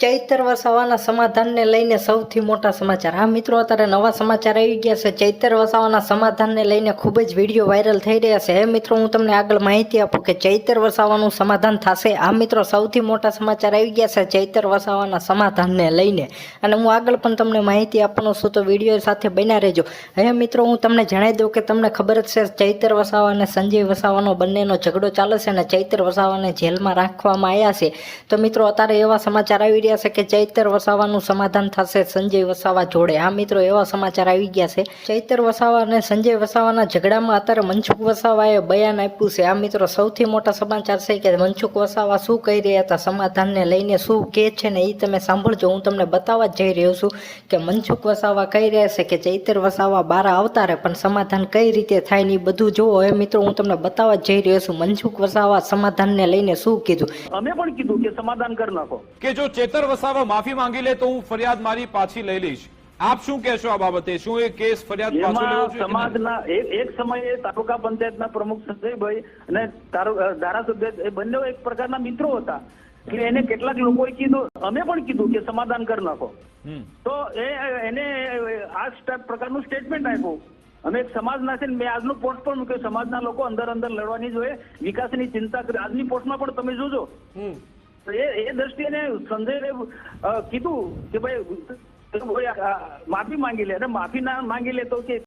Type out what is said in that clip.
ચૈતર વસાવાના સમાધાનને લઈને સૌથી મોટા સમાચાર. હા, મિત્રો, અત્યારે નવા સમાચાર આવી ગયા છે. ચૈતર વસાવાના સમાધાનને લઈને ખૂબ જ વીડિયો વાયરલ થઈ રહ્યા છે. હે, મિત્રો, હું તમને આગળ માહિતી આપું કે ચૈતર વસાવાનું સમાધાન થશે. આ મિત્રો, સૌથી મોટા સમાચાર આવી ગયા છે ચૈતર વસાવાના સમાધાનને લઈને. અને હું આગળ પણ તમને માહિતી આપવાનો છું, તો વીડિયો સાથે બન્યા રહેજો. હે, મિત્રો, હું તમને જણાવી દઉં કે તમને ખબર જ છે, ચૈતર વસાવા અને સંજય વસાવાનો બંનેનો ઝઘડો ચાલે છે અને ચૈતર વસાવાને જેલમાં રાખવામાં આવ્યા છે. તો મિત્રો, અત્યારે એવા સમાચાર આવી રહ્યા છે કે ચૈતર વસાવાનું સમાધાન થશે સંજય વસાવા જોડે. આ મિત્રો એવા સમાચાર આવી ગયા છે. ચૈતર વસાવા અને સંજય વસાવાના ઝઘડામાં અત્યારે મનસુખ વસાવાએ બયાન આપ્યું છે. આ મિત્રો સૌથી મોટા સમાચાર છે કે મનસુખ વસાવા શું કહી રહ્યા હતા સમાધાનને લઈને શું કહે છે ને એ તમે સાંભળજો. હું તમને બતાવવા જ જઈ રહ્યો છું કે મનસુખ વસાવા કહી રહ્યા છે કે ચૈતર વસાવા બારા આવતા રહે પણ સમાધાન કઈ રીતે થાય ને એ બધું જુઓ હવે મિત્રો હું તમને બતાવવા જ જઈ રહ્યો છું. મનસુખ વસાવા સમાધાનને લઈને શું કીધું? અમે પણ કીધું કે સમાધાન કરી નાખો. કે જો ચેતર વસાવા માફી માંગી લે તો હું ફરિયાદ મારી પાછી લઈ લઈશ. આપ શું કહેશો આ બાબતે? શું એ કેસ ફરિયાદ પાછો લેવો જોઈએ સમાજના એક સમયે તાલુકા પંચાયતના પ્રમુખ સંજયભાઈ અને ધારાસભ્ય એ બંને એક પ્રકારના મિત્રો હતા. કે એને કેટલાક લોકોએ કીધું અમે પણ કીધું કે સમાધાન કરી નાખો. તો એ એને આ પ્રકારનું સ્ટેટમેન્ટ આપ્યું. અમે એક સમાજના છે મેં આજનું પોસ્ટ પણ મૂક્યો. સમાજના લોકો અંદર અંદર લડવાની જોઈએ વિકાસની ચિંતા કરી. આજની પોસ્ટમાં પણ તમે જોજો. એ દ્રષ્ટિએ સંજયે કીધું કે ભાઈ માફી માંગી લે. અને માફી ના માંગી લે તો કે